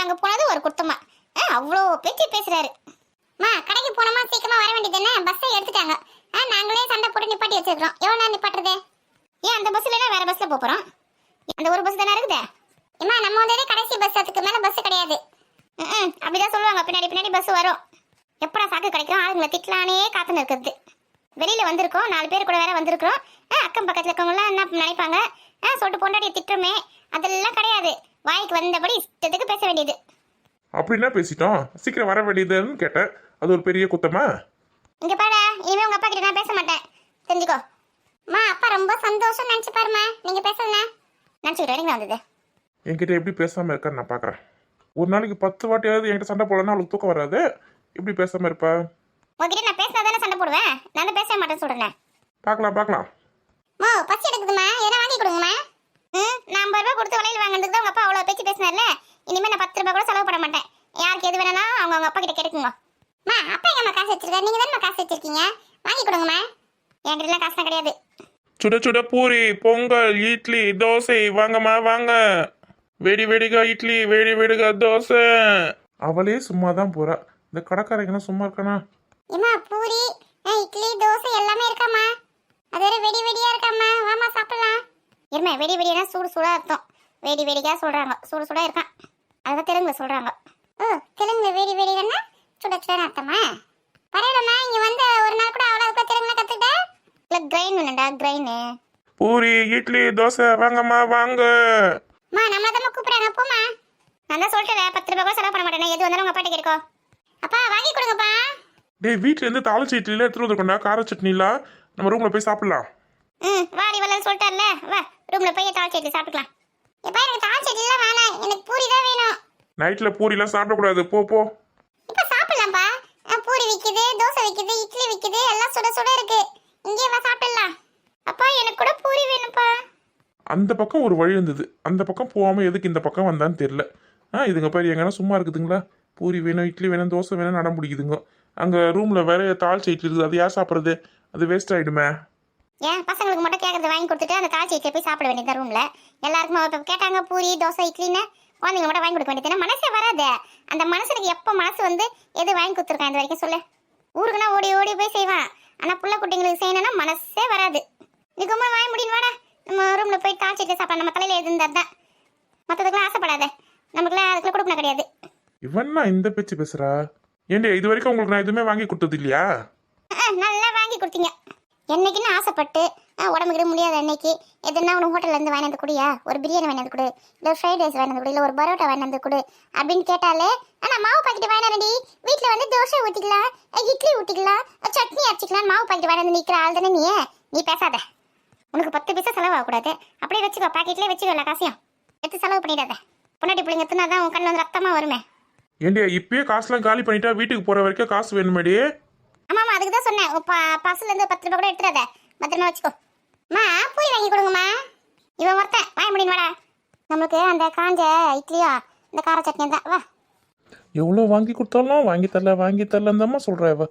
நீங்க போனது ஒரு குத்தமா. ஆ, அவ்வளோ பேச்சு பேசுறாரு. மா கடைக்கு போனோமா? சீக்கிரமா வர வேண்டியதுன்னு பஸ்ஸை எடுத்துட்டாங்க. ஆ, நாங்களே சண்டை போட்டு நிப்பாட்டி வச்சிருக்கோம் எவ்வளோ நேரம் நிப்பாட்டுறது? ஏன் அந்த பஸ்ல இல்லைன்னா வேற பஸ்ல போறோம்? அந்த ஒரு பஸ் தானே இருக்குதே? ஏமா நம்ம வந்ததே கடைசி பஸ் அதுக்கு மேல பஸ் கிடையாது. ம் அப்படிதான் சொல்லுவாங்க. பின்னாடி பின்னாடி பஸ் வரும். எப்படா சாக்கு கிடைக்கும்? ஆளுங்களை திட்டலானே காத்துன்னு இருக்கிறது வெளியில் வந்திருக்கோம். நாலு பேர் கூட வேற வந்திருக்கிறோம். அக்கம் பக்கத்துல இருக்கவங்களாம் என்ன நினைப்பாங்க? ஆ சொல்லிட்டு பொண்டாட்டியை திட்டுறோமே. அதெல்லாம் கிடையாது. வாய்க்கு வந்தபடி இஷ்டத்துக்கு பேச வேண்டியது. அப்படின்னா பேசிட்டோம். சீக்கிரம் வர வேண்டியதுன்னு கேட்டேன். அது ஒரு பெரிய குத்தமா? இங்க பாரு இனிமே உங்க அப்பா கிட்ட நான் பேச மாட்டேன். தெரிஞ்சுக்கோ. மா அப்பா ரொம்ப சந்தோஷம் நினைச்சு பாருமா நீங்க பேசுறதுனா நினைச்சுக்கிட்டு வரீங்களா வந்தது. என்கிட்ட எப்படி பேசாம இருக்கான்னு நான் பார்க்கறேன் ஒரு நாளைக்கு பத்து வாட்டியாவது என்கிட்ட சண்டை போடலன்னா அவளுக்கு தூக்கம் வராது. எப்படி பேசாம இருப்பா? உங்ககிட்ட நான் பேசினா தானே சண்டை போடுவேன்? நான் பேசவே மாட்டேன்னு சொல்றேன். பார்க்கலாம் பார்க்கலாம் மோ பசி எடுக்குதுமா எதனா வாங்கி கொடுங்கம்மா. நான் ஐம்பது ரூபாய் கொடுத்து வளையல் வாங்கினதுக்கு தான் உங்க அப்பா அவ்வளோ பேச்சு பேசினார்ல? இனிமேல் நான் பத்து ரூபாய் கூட செலவு பண்ண மாட்டேன். யாருக்கு எது வேணா அவங்க அவங்க அப்பா கிட்ட கேட்டுக்குங்க. மா அப்பா எங்கம்மா காசு வச்சிருக்காரு? நீங்க தானே காசு வச்சிருக்கீங்க? வாங்கி கொடுங்கம்மா. என்கிட்டலாம் காசுலாம் கிடையாது. சுட சுட பூரி பொங்கல் இட்லி தோசை வாங்கம்மா வாங்க. வெடி வெடிகா இட்லி வெடி வெடிகா தோசை. அவளே சும்மா தான் போறா. இந்த கடைக்காரங்க சும்மா இருக்கானா? ஏம்மா பூரி இட்லி தோசை எல்லாமே இருக்காம்மா. அது வெடி வெடியா இருக்காம்மா. வாமா சாப்பிடலாம். இருமே வெடி வெடினா சூடு சூடா அர்த்தம் வெடி வெடிக்கா சொல்றாங்க. சூடு சூடா இருக்கான். அதான் தெலுங்குல சொல்றாங்க. ஓ தெலுங்குல வெடி வெடினா சுட சுடன்னு அர்த்தமா? பரவாயில்லம்மா இங்க வந்து ஒரு நாள் கூட அவ்வளோ தெலுங்குல கத்துக்கிட்ட? இல்லை கிரைன் வேணும்டா கிரைனு பூரி இட்லி தோசை வாங்கம்மா வாங்க. மா நம்மள தான் கூப்பிடுறாங்க போமா நான் தான் சொல்லிட்டேன் பத்து ரூபாய் கூட செலவு பண்ண மாட்டேன். எது வந்தாலும் உங்க அப்பாட்ட கேட்கோ அப்பா வாங்கி கொடுங்கப்பா. டேய் வீட்ல இருந்து தாளிச்ச இட்லிலாம் எடுத்துட்டு வந்துருக்கோண்டா கார சட்னிலாம். நம்ம ரூம்ல போய் சாப்பிடலாம். ம் வாடி வரலன்னு சொல்லிட்டார்ல. வா. ரூம்ல போய் தாள் சட்னி சாப்பிட்டுக்கலாம். எப்பா எனக்கு தாள் சட்னிலாம் வேணாம். எனக்கு பூரி தான் வேணும். நைட்ல பூரிலாம் சாப்பிடக்கூடாது. போ போ. இப்போ சாப்பிடலாம்ப்பா. அஹ், பூரி விக்குது தோசை விக்குது இட்லி விக்குது எல்லாம் சுட சுட இருக்கு. இங்கே வா சாப்பிடலாம் அப்பா எனக்கு கூட பூரி வேணும்ப்பா. அந்த பக்கம் ஒரு வழி இருந்தது. அந்த பக்கம் போகாம எதுக்கு இந்த பக்கம் வந்தான்னு தெரியல. ஆ இதுங்க பேர் எங்கன்னா சும்மா இருக்குதுங்களா? பூரி வேணும் இட்லி வேணும் தோசை வேணும் நடம் பிடிக்குதுங்க. அங்க ரூம்ல வேற தாளிச்ச இட்லி இருக்குது. அது யார் சாப்பிட்றது? அது வேஸ்ட் ஆயிடுமே. ஏன்? பசங்களுக்கு மட்டும் கேட்கறது வாங்கி கொடுத்துட்டு அந்த தாள் சட்னியை போய் சாப்பிட வேண்டியது ரூம்ல எல்லாருக்கும் இப்போ கேட்டாங்க பூரி தோசை இட்லின்னு. குழந்தைங்க மட்டும் வாங்கி கொடுக்க வேண்டியது மனசே வராது. அந்த மனுஷனுக்கு எப்போ மனசு வந்து எது வாங்கி கொடுத்துருக்கான் இது வரைக்கும் சொல்லு. ஊருக்குன்னா ஓடி ஓடி போய் செய்வான். ஆனா புள்ள குட்டிங்களுக்கு செய்யணும்னா மனசே வராது. நீ கும்பல வாங்க முடியும் வாடா. நம்ம ரூம்ல போய் தாள் சட்னி சாப்பிடலாம் நம்ம தலையில எது தான். மற்றதுக்கெல்லாம் ஆசைப்படாத. நமக்குலாம் அதுக்குள்ள கொடுக்கணும் கிடையாது. இவன்னா இந்த பேச்சு பேசுறா? ஏண்டி இது வரைக்கும் உங்களுக்கு நான் எதுவுமே வாங்கி கொடுத்தது இல்லையா? நல்லா வாங்கி கொடுத்தீங்க. என்னைக்குன்னு ஆசைப்பட்டு ஆ, உடம்புக்கு முடியாத அன்னைக்கு எதுனா உனக்கு ஹோட்டல்லேருந்து வாங்கி வந்து குடியா ஒரு பிரியாணி வாங்கி வந்து கொடு. இல்லை ஃப்ரைட் ரைஸ் வாங்கி வந்து கொடு. இல்லை ஒரு பரோட்டா வாங்கி வந்து கொடு அப்படின்னு கேட்டாலே ஆனால் மாவு பாக்கெட் வாங்கி ரெடி வீட்டில் வந்து தோசை ஊற்றிக்கலாம் இட்லி ஊற்றிக்கலாம் சட்னி அரைச்சிக்கலாம் மாவு பாக்கெட் வாங்கி வந்து நிற்கிற ஆள் தானே நீ? நீ பேசாத. உனக்கு பத்து பைசா செலவாகக்கூடாது. அப்படியே வச்சுக்கோ பாக்கெட்லேயே வச்சுக்கோ எல்லா காசையும். எடுத்து செலவு பண்ணிடாத. பொன்னாடி பிள்ளைங்க எத்தனா தான் உன் கண்ணில் வந்து ரத்தமாக வருமே. ஏண்டியா இப்பயே காசுலாம் காலி பண்ணிட்டா வீட்டுக்கு போகிற வரைக்கும் காசு வேணுமேடி? அதுக்கு தான் சொன்னேன். உன் ப- பர்ஸ்ல இருந்து பத்து ரூபாய் கூட எடுத்துறாத பத்திரமா வச்சுக்கோ. மா பூரி வாங்கி கொடுங்கம்மா. இவன் ஒருத்தன். வாங்க முடியும் வாடா. நம்மளுக்கு அந்த காஞ்ச இட்லியா இந்த கார சட்னி தான் வா. எவ்வளோ வாங்கி கொடுத்தாலும் வாங்கி தரல வாங்கி தரலந்தாம்மா சொல்றா இவ.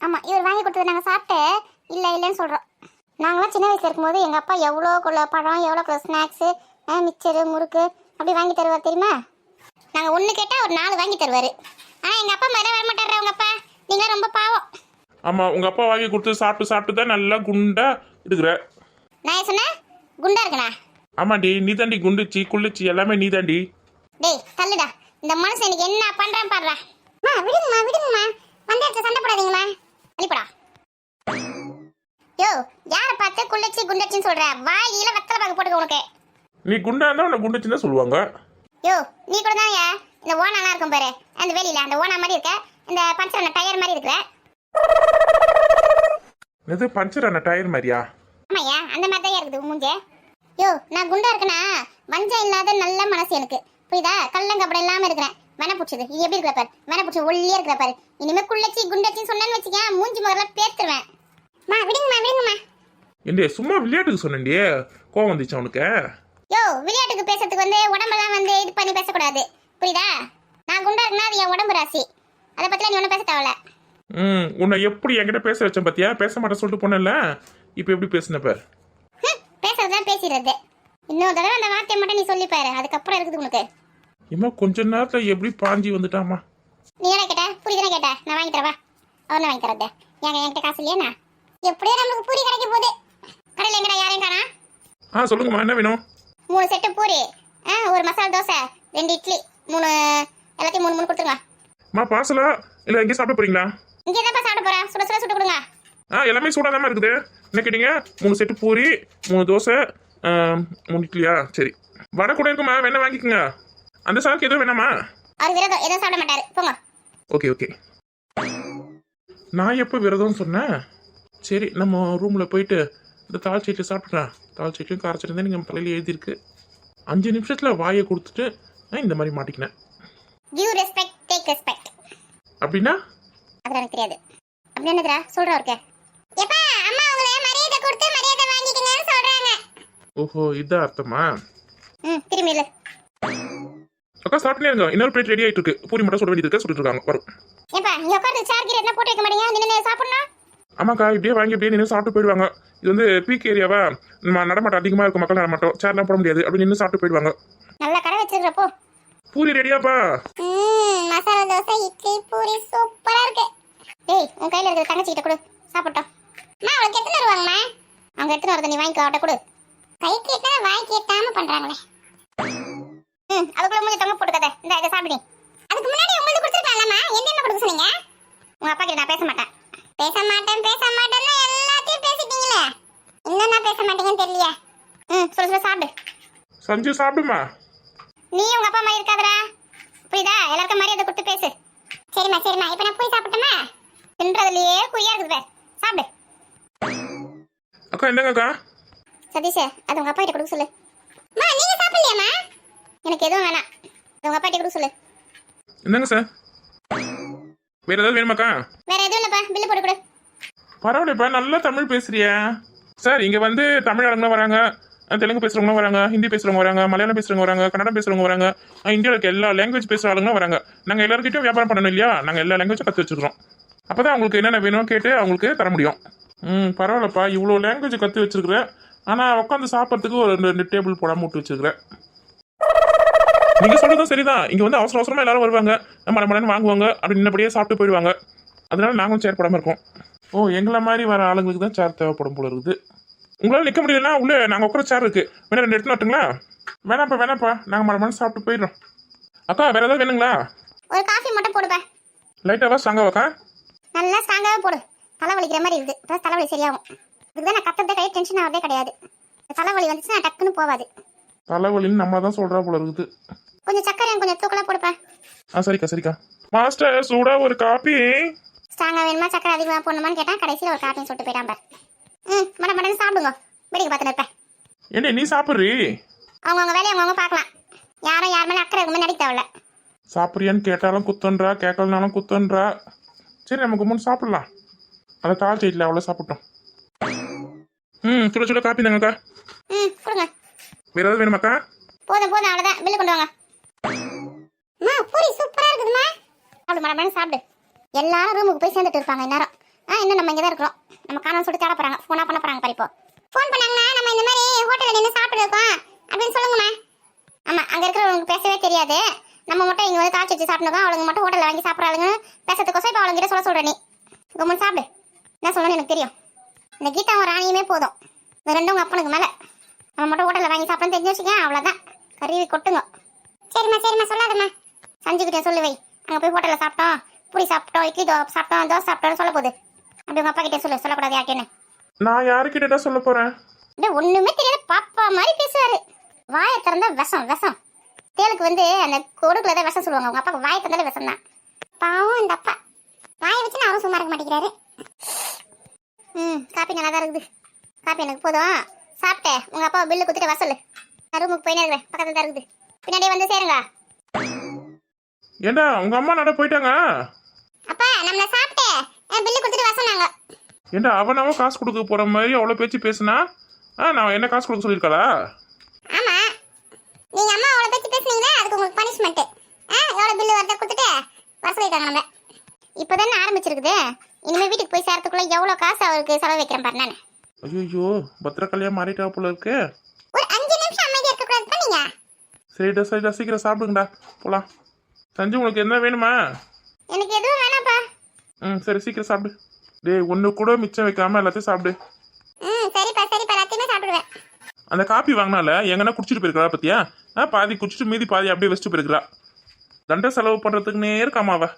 ஆமா இவர் வாங்கி கொடுத்தது நாங்க சாப்பிட்டு இல்ல இல்லைன்னு சொல்றோம். நாங்களாம் சின்ன வயசுல இருக்கும்போது எங்க அப்பா எவ்வளோக்குள்ள பழம் எவ்வளோக்குள்ள ஸ்நாக்ஸு மிச்சரு முறுக்கு அப்படி வாங்கி தருவார் தெரியுமா? நாங்க ஒண்ணு கேட்டா ஒரு நாலு வாங்கி தருவாரு. ஆனா எங்க அப்பா மாதிரி வர மாட்டாரு உங்க அப்பா. நீங்க ரொம்ப பாவம். ஆமா உங்க அப்பா வாங்கி கொடுத்து சாப்பிட்டு சாப்பிட்டு தான் நல்லா குண்டா இருக்கிற நான் சொன்னேன்? குண்டா இருக்கனா ஆமாடி நீ தாண்டி குண்டுச்சி குள்ளிச்சி எல்லாமே நீ தாண்டி டேய் தள்ளுடா. இந்த மனுஷன் எனக்கு என்ன பண்றான் பாடுறா மா விடுங்கம்மா விடுங்கம்மா. வந்த இடத்துல சண்டை போடாதீங்கம்மா. அனுப்பிடா யோ யார பார்த்து குள்ளச்சி குண்டச்சின்னு சொல்ற? வாயில வெத்தலை பாக்கு போட்டுக்க உனக்கு. நீ குண்டா இருந்தா உன்னை குண்டுச்சின்னு தான் சொல்லுவாங்க. யோ நீ கூட தான் இந்த ஓனாலாம் இருக்கும் பாரு. அந்த வெளியில அந்த ஓனா மாதிரி இருக்க. இந்த பஞ்சர் டயர் மாதிரி இருக்கிற இது பஞ்சர் அண்ணா டயர் மாதிரியா? ஆமாய்யா அந்த மாதிரி தான் இருக்குது மூஞ்சே. யோ நான் குண்டா இருக்கனா? வஞ்சம் இல்லாத நல்ல மனசு எனக்கு. புரியுதா? கள்ளங்கப்படம் இல்லாம இருக்கிறேன். வென பிடிச்சது இது எப்படி இருக்கிற பாரு? வென பிடிச்ச ஒல்லியா இருக்கிற பாரு. இனிமே குள்ளச்சி குண்டச்சின்னு சொன்னேன்னு வச்சுக்க மூஞ்சி முதல்ல பேத்துருவேன் மா விடுங்கம்மா விடுங்கம்மா. ஏண்டி சும்மா விளையாட்டுக்கு சொன்னேன்டி கோவம் வந்துச்சு அவனுக்கு யோ விளையாட்டுக்கு பேசுறதுக்கு வந்து உடம்பெல்லாம் வந்து இது பண்ணி பேசக்கூடாது. புரியுதா? நான் குண்டா இருக்குன்னா அது என் உடம்பு ராசி. அதை பத்திலாம் நீ ஒன்றும் பேச தேவையில்ல. ம் உன்னை எப்படி என்கிட்ட பேச வச்சேன் பாத்தியா? பேச மாட்டேன் சொல்லிட்டு போனேன்ல. இப்போ எப்படி பேசுன பார்? பேசுறதுதான் பேசிடுறது. இன்னொரு தடவை அந்த வார்த்தையை மட்டும் நீ சொல்லி பாரு. அதுக்கப்புறம் இருக்குது உனக்கு. இம்மா கொஞ்ச நேரத்தில் எப்படி பாஞ்சி வந்துட்டாமா நீ என்ன கேட்ட? பூரி தானே கேட்ட. நான் வாங்கி தரவா அவன் வாங்கி தரது ஏங்க என்கிட்ட காசு இல்லையா எப்படியோ நம்மளுக்கு பூரி கிடைக்க போகுது. கடையில் எங்கடா யாரையும் காணா ஆ சொல்லுங்கம்மா என்ன வேணும்? மூணு செட்டு பூரி. ஆ ஒரு மசாலா தோசை ரெண்டு இட்லி மூணு எல்லாத்தையும் மூணு மூணு கொடுத்துருங்க. அம்மா பார்சலா இல்லை எங்கேயும் சாப்பிட போறீங்களா? இங்கே தான் சாப்பிட போகிறேன் சுட சுட சுட்டு கொடுங்க. ஆ எல்லாமே சூடாக தானே இருக்குது. என்ன கேட்டீங்க? மூணு செட்டு பூரி மூணு தோசை மூணு இட்லியா? சரி. வடை கூட இருக்குமா? வேணா வாங்கிக்கோங்க. அந்த சாருக்கு எதுவும் வேணாமா? அவர் விரதம் எதுவும் சாப்பிட மாட்டாரு. போங்க. Okay okay. நான் எப்போ விரதம்னு சொன்னேன்? சரி நம்ம ரூமில் போயிட்டு இந்த தாள் சீட்டு சாப்பிட்றேன் தாள் சீட்லையும் காரச்சிருந்தேன் நீங்கள் தலையில் எழுதியிருக்கு. அஞ்சு நிமிஷத்தில் வாயை கொடுத்துட்டு நான் இந்த மாதிரி மாட்டிக்கினேன். அப்படின்னா? அது எனக்கு தெரியாது. அப்படி என்னதுடா? சொல்றா இருக்க எப்பா அம்மா உங்களை மரியாதை கொடுத்து மரியாதை வாங்கிக்கங்கன்னு சொல்றாங்க. ஓஹோ இதான் அர்த்தமா? ம் திரும்பி இல்ல அக்கா சாப்பிட்டே இருங்க இன்னொரு பிளேட் ரெடி ஆகிட்டு இருக்கு பூரி மட்டும் சுட வேண்டியது இருக்கு. சுட்டுட்டு இருக்காங்க. வரும். ஏப்பா இங்க உட்கார்ந்து சார் கீரை என்ன போட்டு வைக்க மாட்டீங்க? நின்று சாப்பிடணும். ஆமாக்கா இப்படியே வாங்கி இப்படியே நின்று சாப்பிட்டு போயிடுவாங்க. இது வந்து பீக் ஏரியாவா நம்ம நடமாட்டம் அதிகமாக இருக்கும். மக்கள் நடமாட்டம். சேர்லாம் போட முடியாது. அப்படி நின்று சாப்பிட்டு போயிடுவாங்க. நல்ல கடை வச்சிருக்கிறப்போ பூரி ரெடியாப்பா மசாலா தோசை இட்லி பூரி சூப்பரா இருக்கு. டேய் உன் கையில இருக்கிற தங்கச்சி கிட்ட கொடு. சாப்பிட்டோம். அம்மா அவளுக்கு எத்தனை வருவாங்கம்மா அவங்க எடுத்துன்னு வரத? நீ வாங்கிக்கோ அவட்ட கொடு. கை கேட்டா வாய் கேட்டாம பண்றாங்களே ம் அதுக்குள்ள மூஞ்சி தொங்க போட்டுக்கத. இந்த இதை சாப்பிடு. அதுக்கு முன்னாடி உங்களுக்கு கொடுத்துருக்கலாம்மா என்ன என்ன கொடுக்க சொன்னீங்க? உங்க அப்பா கிட்ட நான் பேச மாட்டேன். பேச மாட்டேன் பேச மாட்டேன்னா எல்லாத்தையும் பேசிட்டீங்களே. இன்னும் நான் பேச மாட்டேங்கன்னு தெரியலையே. ம் சொல்ல சொல்ல சாப்பிடு. சஞ்சு சாப்பிடுமா? நீ உங்க அப்பா அம்மா இருக்காதடா. புரியுதா? எல்லாருக்கும் மரியாதை கொடுத்து பேசு. சரிம்மா சரிம்மா. இப்போ நான் போய் சாப்பிட்டோமா? தின்றதுலயே குறியா இருக்குது பார். சாப்பிடு. அக்கா என்னங்கக்கா? சதீஷ் அது உங்க அப்பா கிட்ட கொடுக்க சொல்லு. அம்மா நீங்க சாப்பிடலையாம்மா? எனக்கு எதுவும் வேணாம். அது உங்க அப்பா கிட்ட கொடுக்க சொல்லு. என்னங்க சார்? வேற ஏதாவது வேணுமாக்கா? வேற எதுவும் இல்லப்பா பில்லு போட்டு கொடு. பரவாயில்லப்பா நல்லா தமிழ் பேசுறிய. சார் இங்க வந்து தமிழ் ஆளுங்களும் வராங்க. அஹ் தெலுங்கு பேசுறவங்களும் வராங்க ஹிந்தி பேசுறவங்க வராங்க மலையாளம் பேசுறவங்க வராங்க கன்னடம் பேசுறவங்க வராங்க. அஹ் இந்தியாவில் இருக்க எல்லா லாங்குவேஜ் பேசுற ஆளுங்களும் வராங்க. நாங்க எல்லாருக்கிட்டையும் வியாபாரம் பண்ணணும் இல்லையா? நாங்க எல்லா லாங்குவேஜும் கத்து வச்சிருக்கோம் அப்பதான் அவங்களுக்கு என்னென்ன வேணும் கேட்டு அவங்களுக்கு தர முடியும். ம் பரவாயில்லப்பா இவ்வளோ லாங்குவேஜ் கத்து வச்சிருக்கிறேன் ஆனா உட்காந்து சாப்பிட்றதுக்கு ஒரு ரெண்டு ரெண்டு டேபிள் போடாம விட்டு வச்சிருக்கிறேன் நீங்க சொல்றதும் சரிதான். இங்க வந்து அவசர அவசரமா எல்லாரும் வருவாங்க. நம்ம நம்ம வாங்குவாங்க. அப்படி நின்னபடியே சாப்பிட்டு போயிடுவாங்க. அதனால நாங்களும் சேர் போடாம இருக்கோம். ஓ எங்களை மாதிரி வர ஆளுங்களுக்கு தான் சேர் தேவைப்படும் போல இருக்குது. உங்களால நிக்க முடியலன்னா உள்ள நாங்க உட்கார சேர் இருக்கு. வேணா ரெண்டு எடுத்து வரட்டுங்களா? வேணாப்பா வேணாப்பா நாங்க மர மரம் சாப்பிட்டு போயிடுறோம். அக்கா வேற ஏதாவது வேணுங்களா? ஒரு காஃபி மட்டும் போடுப்பா. லைட்டாவா ஸ்ட்ராங்காவாக்கா நல்லா ஸ்ட்ராங்காகவே போடு. தலை வலிக்கிற மாதிரி இருக்குது. இப்போ தலைவலி சரியாகும். இதுக்கு தான் நான் கத்துறதே கிடையாது டென்ஷன் ஆகிறதே கிடையாது. தலைவலி வந்துச்சுன்னா டக்குன்னு போகாது. தலைவலின்னு நம்ம தான் சொல்றா போல இருக்குது. கொஞ்சம் சக்கரையும் கொஞ்சம் தூக்கலாக போடுப்பா. ஆ சரிக்கா சரிக்கா. மாஸ்டர் சூடா ஒரு காப்பி ஸ்ட்ராங்காக வேணுமா? சக்கரை அதிகமாக போடணுமான்னு கேட்டால் கடைசியில் ஒரு காப்பின்னு சொல்லிட்டு போயிட்டான் பார். ம் மட மடன்னு சாப்பிடுங்க. வேடிக்கை பார்த்துட்டு இருப்பேன். என்ன நீ சாப்பிட்றீ? அவங்கவுங்க வேலையை அவங்கவுங்க பார்க்கலாம். யாரும் யார் மேலே அக்கறை இருக்குமே நடிக்க தேவையில்ல. சாப்பிட்றியான்னு கேட்டாலும் குத்தன்றா கேட்கலனாலும் குத்தன்றா. சரி நமக்கு முன் சாப்பிடலாம். அந்த தாழ் சைட்டில் அவ்வளோ சாப்பிட்டோம். ம் சுட சுட காப்பி தாங்கக்கா ம் கொடுங்க. வேற ஏதாவது வேணுமாக்கா? போதும் போதும் அவ்வளோதான் பில்லு கொண்டு வாங்க. அம்மா பூரி சூப்பராக இருக்குதும்மா. சாப்பிடு மட மடன்னு சாப்பிடு. எல்லாரும் ரூமுக்கு போய் சேர்ந்துட்டு இருப்பாங்க இந்நேரம். ஆ இன்னும் நம்ம இங்கே தான் இருக்கிறோம். நம்ம காணாம சொல்லிட்டு தேட போகிறாங்க ஃபோனாக பண்ண போகிறாங்க பாரு இப்போ. ஃபோன் பண்ணாங்கன்னா நம்ம இந்த மாதிரி ஹோட்டலில் நின்று சாப்பிட்டு இருக்கோம். அப்படின்னு சொல்லுங்கம்மா. ஆமாம் அங்கே இருக்கிறவங்களுக்கு பேசவே தெரியாது. நம்ம மட்டும் இங்கே வந்து தாச்சி வச்சு சாப்பிட்டுருக்கோம் அவளுங்க மட்டும் ஹோட்டலில் வாங்கி சாப்பிட்றாளுங்க. பேசுறதுக்கோசம் இப்போ அவளுங்கிட்ட சொல்ல சொல்கிற நீ. கம்மன் சாப்பிடு. என்ன சொல்லணும்னு எனக்கு தெரியும். இந்த கீதாவும் ராணியுமே போதும். இந்த ரெண்டும் உங்கள் அப்பனுக்கு மேலே. நம்ம மட்டும் ஹோட்டலில் வாங்கி சாப்பிட்றோம் தெரிஞ்சு வச்சுக்கேன் அவ்வளோதான் கருவி கொட்டுங்க. சரிம்மா சரிம்மா சொல்லாதம்மா. சஞ்சுக்கிட்டே சொல்லு வை. அங்கே போய் ஹோட்டலில் சாப்பிட்டோம். பூரி சாப்பிட்டோம் இட்லி தோ சாப்பிட்டோம் தோசை சாப்பிட்டோம்னு சொல்ல போகுது. அப்படி உங்கள் அப்பா கிட்டே சொல்லு. சொல்லக்கூடாது யார்கிட்டன்னு நான் யாருக்கிட்ட சொல்ல போறேன்? அப்படியே ஒண்ணுமே தெரியாத பாப்பா மாதிரி பேசுவாரு. வாயை திறந்தா விஷம் விஷம். தேளுக்கு வந்து அந்த கொடுக்குல தான் விஷம் சொல்லுவாங்க. உங்க அப்பாக்கு வாயை திறந்தாலே விஷம் தான் பாவம் இந்த அப்பா. வாயை வச்சு அவரும் சும்மா இருக்க மாட்டேங்கிறாரு. ம் காப்பி நல்லா தான் இருக்குது. காப்பி எனக்கு போதும். சாப்பிட்டேன் உங்க அப்பா பில்லு குத்துட்டு வர சொல்லு. நான் ரூமுக்கு போயினே இருக்கிறேன் பக்கத்துல தான் இருக்குது. பின்னாடியே வந்து சேருங்க. ஏண்டா உங்க அம்மா நட போயிட்டாங்க? அப்பா நம்மள சாப்பிட்டு. பில்லு கொடுத்துட்டு வர சொன்னாங்க. ஏண்டா அவனாவும் காசு கொடுக்க போற மாதிரி அவ்வளோ பேச்சு பேசுனா? ஆ நான் என்ன காசு கொடுக்க சொல்லியிருக்காளா ஆமா நீங்க அம்மா அவ்வளவு பேச்சு பேசுனீங்களா அதுக்கு உங்களுக்கு பனிஷ்மெண்ட் ஆ எவ்வளவு பில்லு வரத கொடுத்துட்டு வர சொல்லிட்டாங்க நம்ம இப்போதானே ஆரம்பிச்சிருக்குது. இனிமே வீட்டுக்கு போய் சேர்றதுக்குள்ள எவ்வளவு காசு அவருக்கு செலவு வைக்கிறேன் பாரு நான். ஐயோ பத்திரக்கல்யா மாறிட்டா போல இருக்கு. ஒரு அஞ்சு நிமிஷம் அமைதியா இருக்க கூடாது நீங்க? சரிடா சரிடா சீக்கிரம் சாப்பிடுங்கடா. போலாம். சஞ்சு உனக்கு என்ன வேணுமா? எனக்கு எதுவும் வேணாம்ப்பா. ம் சரி சீக்கிரம் சாப்பிடு. டேய் ஒன்று கூட மிச்சம் வைக்காம எல்லாத்தையும் சாப்பிடு. ம் சரிப்பா சரிப்பா எல்லாத்தையுமே சாப்பிடுவேன். அந்த காப்பி வாங்கினால எங்கன்னா குடிச்சிட்டு போயிருக்கிறா பத்தியா? ஆ பாதி குச்சிட்டு மீதி பாதி அப்படியே வச்சுட்டு போயிருக்கிறா தண்டை செலவு பண்ணுறதுக்குன்னே இருக்காமாவா